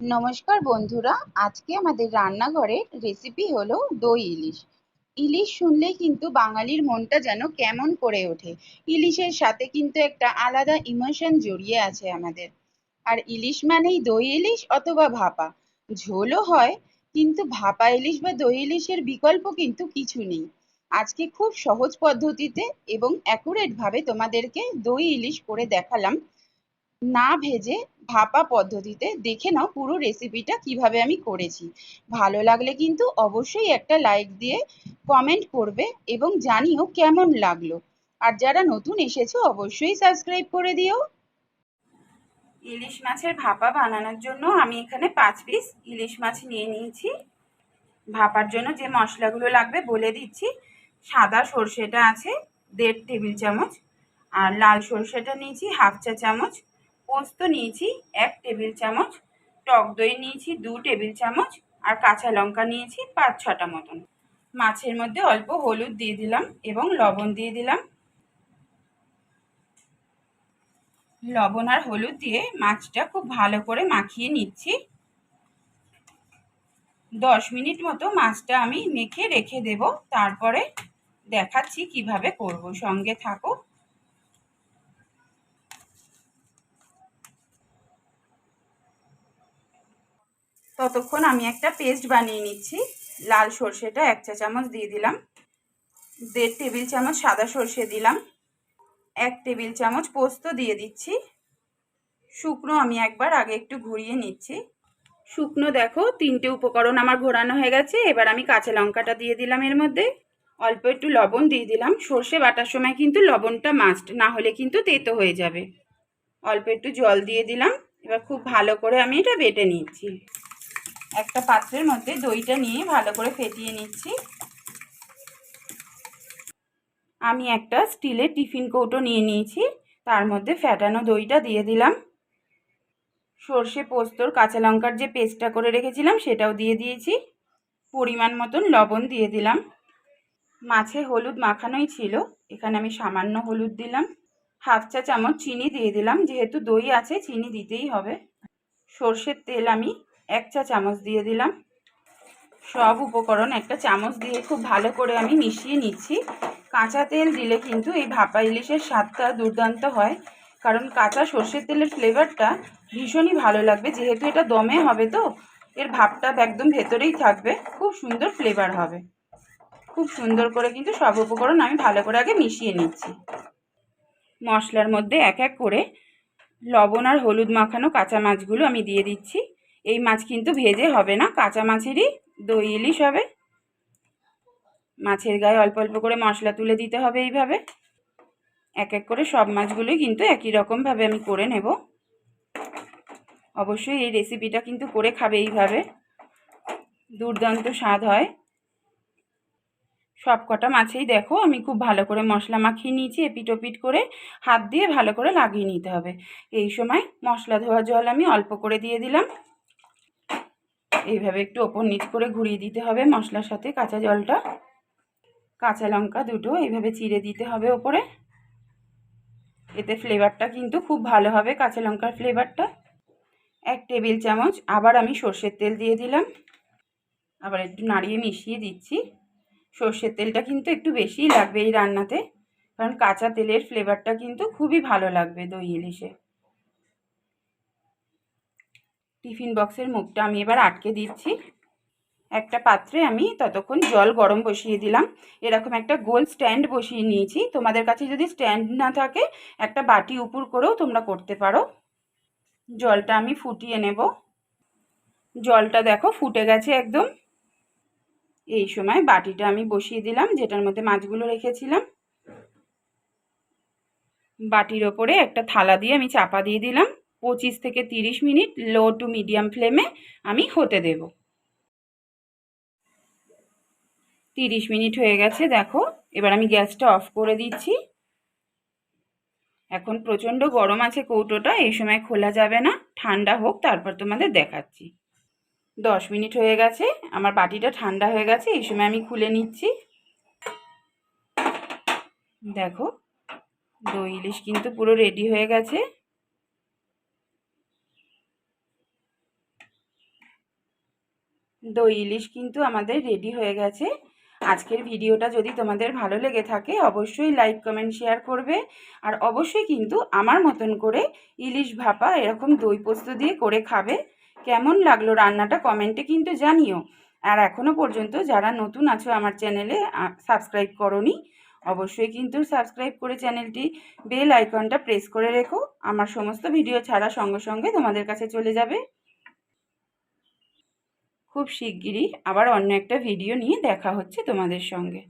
নমস্কার বন্ধুরা, আজকে আমাদের রান্নাঘরের রেসিপি হলো দই ইলিশ। ইলিশ শুনলেই কিন্তু বাঙালির মনটা যেন কেমন করে ওঠে। ইলিশের সাথে কিন্তু একটা আলাদা ইমোশন জড়িয়ে আছে আমাদের। আর ইলিশ মানেই দই ইলিশ অথবা ভাপা। ঝোলও হয়, কিন্তু ভাপা ইলিশ বা দই ইলিশের বিকল্প কিন্তু কিছু নেই। আজকে খুব সহজ পদ্ধতিতে এবং অ্যাকুরেট ভাবে তোমাদেরকে দই ইলিশ করে দেখালাম। না ভেজে ভাপা পদ্ধতিতে দেখে নাও পুরো রেসিপিটা কীভাবে আমি করেছি। ভালো লাগলে কিন্তু অবশ্যই একটা লাইক দিয়ে কমেন্ট করবে এবং জানিও কেমন লাগল। আর যারা নতুন এসেছ, অবশ্যই সাবস্ক্রাইব করে দিও। ইলিশ মাছের ভাপা বানানোর জন্য আমি এখানে পাঁচ পিস ইলিশ মাছ নিয়ে নিয়েছি। ভাপার জন্য যে মশলাগুলো লাগবে বলে দিচ্ছি। সাদা সর্ষেটা আছে, দেড় টেবিল চামচ। আর লাল সর্ষেটা নিয়েছি, হাফ চা চামচ। পোস্ত নিয়েছি, এক টেবিল চামচ। টক দই নিয়েছি, দু টেবিল চামচ। আর কাঁচা লঙ্কা নিয়েছি, পাঁচ ছটা মতন। মাছের মধ্যে অল্প হলুদ দিয়ে দিলাম এবং লবণ দিয়ে দিলাম। লবণ আর হলুদ দিয়ে মাছটা খুব ভালো করে মাখিয়ে নিচ্ছি। দশ মিনিট মতো মাছটা আমি মেখে রেখে দেব। তারপরে দেখাচ্ছি কীভাবে করব। সঙ্গে থাকো ততক্ষণ আমি একটা পেস্ট বানিয়ে নিচ্ছি। লাল সর্ষেটা এক চা চামচ দিয়ে দিলাম। দেড় টেবিল চামচ সাদা সর্ষে দিলাম। এক টেবিল চামচ পোস্ত দিয়ে দিচ্ছি। শুকনো আমি একবার আগে একটু ঘুরিয়ে নিচ্ছি। শুকনো দেখো, তিনটে উপকরণ আমার ঘোরানো হয়ে গেছে। এবার আমি কাঁচা লঙ্কাটা দিয়ে দিলাম এর মধ্যে। অল্প একটু লবণ দিয়ে দিলাম। সর্ষে বাটার সময় কিন্তু লবণটা মাস্ট না হলে কিন্তু তেতো হয়ে যাবে। অল্প একটু জল দিয়ে দিলাম। এবার খুব ভালো করে আমি এটা বেটে নিচ্ছি। একটা পাত্রের মধ্যে দইটা নিয়ে ভালো করে ফেটিয়ে নিচ্ছি। আমি একটা স্টিলের টিফিন কৌটো নিয়ে নিয়েছি, তার মধ্যে ফ্যাটানো দইটা দিয়ে দিলাম। সর্ষে পোস্তর কাঁচা লঙ্কার যে পেস্টটা করে রেখেছিলাম, সেটাও দিয়ে দিয়েছি। পরিমাণ মতন লবণ দিয়ে দিলাম। মাছে হলুদ মাখানোই ছিল, এখানে আমি সামান্য হলুদ দিলাম। হাফ চা চামচ চিনি দিয়ে দিলাম, যেহেতু দই আছে, চিনি দিতেই হবে। সর্ষের তেল আমি এক চা চামচ দিয়ে দিলাম। সব উপকরণ একটা চামচ দিয়ে খুব ভালো করে আমি মিশিয়ে নিচ্ছি। কাঁচা তেল দিলে কিন্তু এই ভাপা ইলিশের স্বাদটা দুর্দান্ত হয়। কারণ কাঁচা সর্ষের তেলের ফ্লেভারটা ভীষণই ভালো লাগবে। যেহেতু এটা দমে হবে তো, এর ভাবটা একদম ভেতরেই থাকবে। খুব সুন্দর ফ্লেভার হবে। খুব সুন্দর করে কিন্তু সব উপকরণ আমি ভালো করে আগে মিশিয়ে নিচ্ছি। মশলার মধ্যে এক এক করে লবণ আর হলুদ মাখানো কাঁচা মাছগুলো আমি দিয়ে দিচ্ছি। এই মাছ কিন্তু ভেজে হবে না, কাঁচা মাছেরই দই ইলিশ হবে। মাছের গায়ে অল্প অল্প করে মশলা তুলে দিতে হবে এইভাবে। এক এক করে সব মাছগুলোই কিন্তু একই রকমভাবে আমি করে নেব। অবশ্যই এই রেসিপিটা কিন্তু করে খাবে এইভাবে। দুর্দান্ত স্বাদ হয়। সব কটা মাছেই দেখো, আমি খুব ভালো করে মশলা মাখিয়ে নিয়েছি, এপিট ওপিট করে হাত দিয়ে ভালো করে লাগিয়ে নিতে হবে। এই সময় মশলা ধোয়া জল আমি অল্প করে দিয়ে দিলাম। এইভাবে একটু ওপর নিচ করে ঘুরিয়ে দিতে হবে মশলার সাথে কাঁচা জলটা। কাঁচা লঙ্কা দুটো এইভাবে চিড়ে দিতে হবে ওপরে। এতে ফ্লেভারটা কিন্তু খুব ভালো হবে কাঁচা লঙ্কার ফ্লেভারটা এক টেবিল চামচ আবার আমি সর্ষের তেল দিয়ে দিলাম। আবার একটু নাড়িয়ে মিশিয়ে দিচ্ছি। সর্ষের তেলটা কিন্তু একটু বেশিই লাগবে এই রান্নাতে। কারণ কাঁচা তেলের ফ্লেভারটা কিন্তু খুবই ভালো লাগবে দই ইলিশে টিফিন বক্সের মুখটা আমি এবার আটকে দিচ্ছি। একটা পাত্রে আমি ততক্ষণ জল গরম বসিয়ে দিলাম। এরকম একটা গোল স্ট্যান্ড বসিয়ে নিয়েছি। তোমাদের কাছে যদি স্ট্যান্ড না থাকে, একটা বাটি উপর করেও তোমরা করতে পারো। জলটা আমি ফুটিয়ে নেব। জলটা দেখো ফুটে গেছে একদম। এই সময় বাটিটা আমি বসিয়ে দিলাম, যেটার মধ্যে মাছগুলো রেখেছিলাম। বাটির ওপরে একটা থালা দিয়ে আমি চাপা দিয়ে দিলাম। পঁচিশ থেকে তিরিশ মিনিট লো টু মিডিয়াম ফ্লেমে আমি হতে দেব। তিরিশ মিনিট হয়ে গেছে, দেখো। এবার আমি গ্যাসটা অফ করে দিচ্ছি। এখন প্রচণ্ড গরম আছে কৌটোটা, এই সময় খোলা যাবে না। ঠান্ডা হোক, তারপর তোমাদের দেখাচ্ছি। দশ মিনিট হয়ে গেছে, আমার বাটিটা ঠান্ডা হয়ে গেছে, এই সময় আমি খুলে নিচ্ছি। দেখো, দই ইলিশ কিন্তু পুরো রেডি হয়ে গেছে। দই ইলিশ কিন্তু আমাদের রেডি হয়ে গেছে। আজকের ভিডিওটা যদি তোমাদের ভালো লেগে থাকে, অবশ্যই লাইক কমেন্ট শেয়ার করবে। আর অবশ্যই কিন্তু আমার মতন করে ইলিশ ভাপা এরকম দই পোস্ত দিয়ে করে খাবে। কেমন লাগল রান্নাটা কমেন্টে কিন্তু জানিও। আর এখনও পর্যন্ত যারা নতুন আছো আমার চ্যানেলে সাবস্ক্রাইব করনি, অবশ্যই কিন্তু সাবস্ক্রাইব করে চ্যানেলটি বেল আইকনটা প্রেস করে রেখো। আমার সমস্ত ভিডিও ছাড়া সঙ্গে সঙ্গে তোমাদের কাছে চলে যাবে। খুব শিগগিরই আবার অন্য একটা ভিডিও নিয়ে দেখা হচ্ছে তোমাদের সঙ্গে।